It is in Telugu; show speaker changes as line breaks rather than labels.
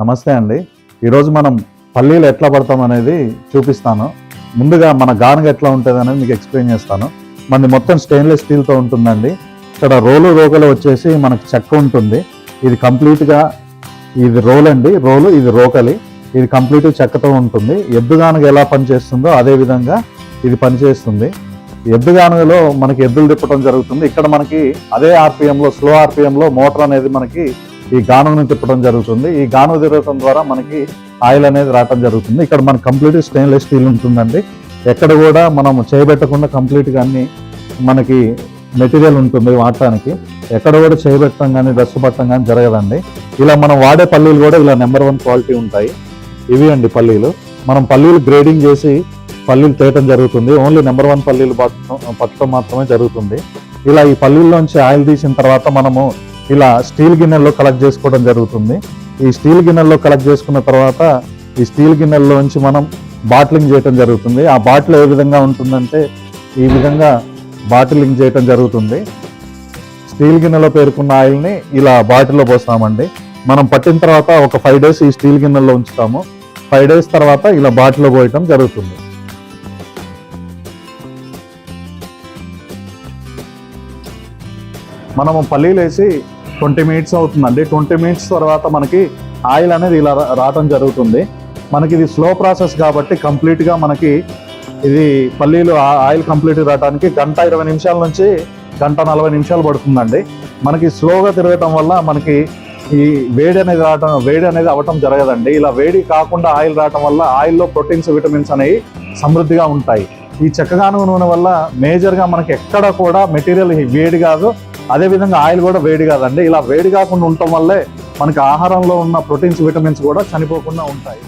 నమస్తే అండి. ఈరోజు మనం పల్లీలు ఎట్లా పడతాం అనేది చూపిస్తాను. ముందుగా మన గానుగ ఎట్లా ఉంటుంది అనేది మీకు ఎక్స్ప్లెయిన్ చేస్తాను. మనది మొత్తం స్టెయిన్లెస్ స్టీల్తో ఉంటుందండి. ఇక్కడ రోలు రోకలు వచ్చేసి మనకు చెక్క ఉంటుంది. ఇది కంప్లీట్గా ఇది రోల్ అండి. రోలు ఇది రోకలి. ఇది కంప్లీట్ చెక్కతో ఉంటుంది. ఎద్దు గానుగ ఎలా పనిచేస్తుందో అదే విధంగా ఇది పనిచేస్తుంది. ఎద్దు గానుగలో మనకి ఎద్దులు తిప్పడం జరుగుతుంది. ఇక్కడ మనకి అదే ఆర్పిఎంలో స్లో ఆర్పిఎంలో మోటార్ అనేది మనకి ఈ గానుగను తిప్పడం జరుగుతుంది. ఈ గానం తిరగటం ద్వారా మనకి ఆయిల్ అనేది రావటం జరుగుతుంది. ఇక్కడ మన కంప్లీట్ స్టెయిన్లెస్ స్టీల్ ఉంటుందండి. ఎక్కడ కూడా మనం చేయబెట్టకుండా కంప్లీట్గా అన్ని మనకి మెటీరియల్ ఉంటుంది వాడటానికి. ఎక్కడ కూడా చేయబెట్టడం కానీ డస్ట్ పట్టడం కానీ జరగదండి. ఇలా మనం వాడే పల్లీలు కూడా ఇలా నెంబర్ వన్ క్వాలిటీ ఉంటాయి. ఇవి అండి పల్లీలు. మనం పల్లీలు గ్రేడింగ్ చేసి పల్లీలు తేయటం జరుగుతుంది. ఓన్లీ నెంబర్ వన్ పల్లీలు పట్టడం మాత్రమే జరుగుతుంది. ఇలా ఈ పల్లీల్లోంచి ఆయిల్ తీసిన తర్వాత మనము ఇలా స్టీల్ గిన్నెల్లో కలెక్ట్ చేసుకోవడం జరుగుతుంది. ఈ స్టీల్ గిన్నెల్లో కలెక్ట్ చేసుకున్న తర్వాత ఈ స్టీల్ గిన్నెల్లోంచి మనం బాటిలింగ్ చేయటం జరుగుతుంది. ఆ బాటిల్ ఏ విధంగా ఉంటుందంటే ఈ విధంగా బాటిలింగ్ చేయటం జరుగుతుంది. స్టీల్ గిన్నెలో పేరుకున్న ఆయిల్ని ఇలా బాటిల్లో పోస్తామండి. మనం పట్టిన తర్వాత ఒక ఫైవ్ డేస్ ఈ స్టీల్ గిన్నెలో ఉంచుతాము. ఫైవ్ డేస్ తర్వాత ఇలా బాటిల్లో పోయటం జరుగుతుంది. మనము పల్లీలు వేసి ట్వంటీ మినిట్స్ అవుతుందండి. ట్వంటీ మినిట్స్ తర్వాత మనకి ఆయిల్ అనేది ఇలా రా- రావటం జరుగుతుంది. మనకి ఇది స్లో ప్రాసెస్ కాబట్టి కంప్లీట్గా మనకి ఇది పల్లీలు ఆయిల్ కంప్లీట్ రావడానికి గంట ఇరవై నిమిషాల నుంచి గంట నలభై నిమిషాలు పడుతుందండి. మనకి స్లోగా తిరగటం వల్ల మనకి ఈ వేడి అనేది రావటం వేడి అనేది అవ్వటం జరగదండి. ఇలా వేడి కాకుండా ఆయిల్ రావటం వల్ల ఆయిల్లో ప్రోటీన్స్ విటమిన్స్ అనేవి సమృద్ధిగా ఉంటాయి. ఈ చెక్కగాను నూనె వల్ల మేజర్గా మనకి ఎక్కడ కూడా మెటీరియల్ వేడి కాదు. అదే విధంగా ఆయిల్ కూడా వేడి కాదండి. ఇలా వేడి కాకుండా ఉండటం వల్లే మనకి ఆహారంలో ఉన్న ప్రోటీన్స్ విటమిన్స్ కూడా చనిపోకుండా ఉంటాయి.